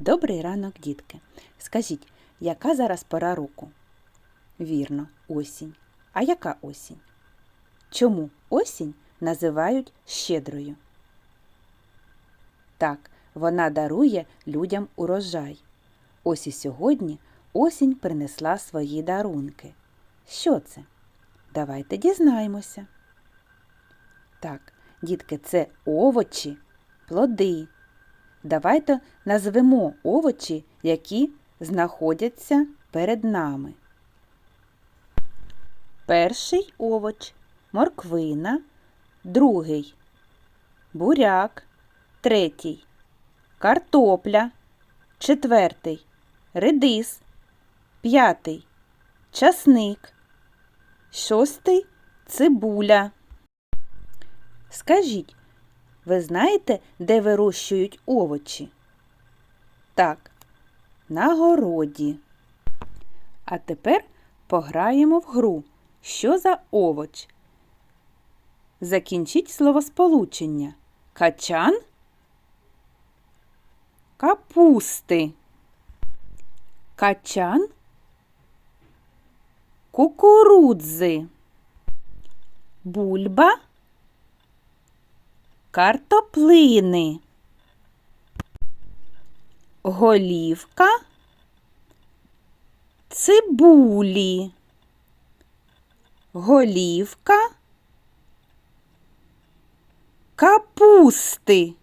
Добрий ранок, дітки. Скажіть, яка зараз пора року? Вірно, осінь. А яка осінь? Чому осінь називають щедрою? Так, вона дарує людям урожай. Ось і сьогодні осінь принесла свої дарунки. Що це? Давайте дізнаємося. Так, дітки, це овочі, плоди. Давайте назвемо овочі, які знаходяться перед нами. Перший овоч морквина, другий буряк, третій картопля, четвертий редис, п'ятий часник, шостий цибуля. Скажіть, ви знаєте, де вирощують овочі? Так, на городі. А тепер пограємо в гру. Що за овоч? Закінчіть словосполучення. Качан капусти. Качан кукурудзи. Бульба картоплини. Голівка цибулі. Голівка капусти.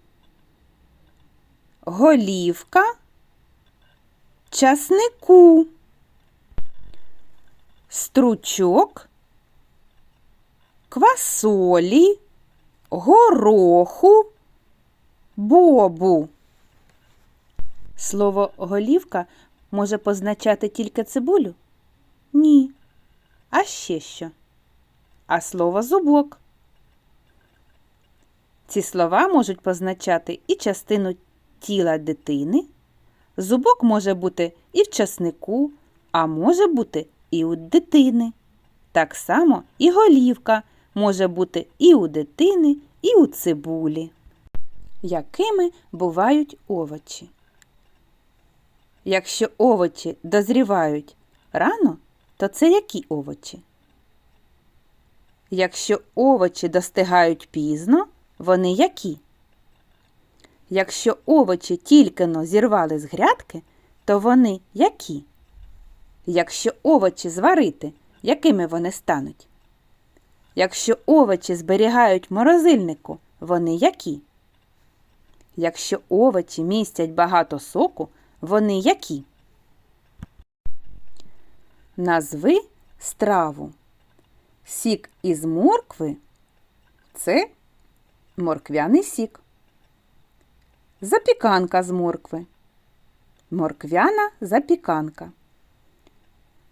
Голівка часнику. Стручок квасолі гороху, бобу. Слово голівка може позначати тільки цибулю? Ні. А ще що? А слово зубок. Ці слова можуть позначати і частину тіла дитини. Зубок може бути і в часнику, а може бути і у дитини. Так само і голівка може бути і у дитини, і у цибулі. Якими бувають овочі? Якщо овочі дозрівають рано, то це які овочі? Якщо овочі достигають пізно, вони які? Якщо овочі тільки но зірвали з грядки, то вони які? Якщо овочі зварити, якими вони стануть? Якщо овочі зберігають в морозильнику, вони які? Якщо овочі містять багато соку, вони які? Назви страву. Сік із моркви це морквяний сік. Запіканка з моркви. Морквяна запіканка.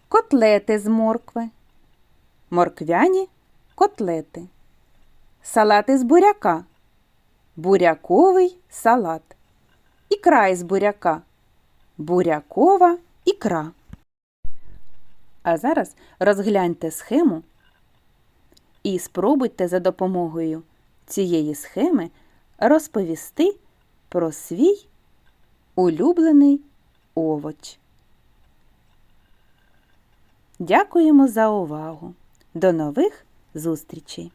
Котлети з моркви. Морквяні котлети. Салат із буряка. Буряковий салат. Ікра із буряка. Бурякова ікра. А зараз розгляньте схему і спробуйте за допомогою цієї схеми розповісти про свій улюблений овоч. Дякуємо за увагу! До нових зустрічей!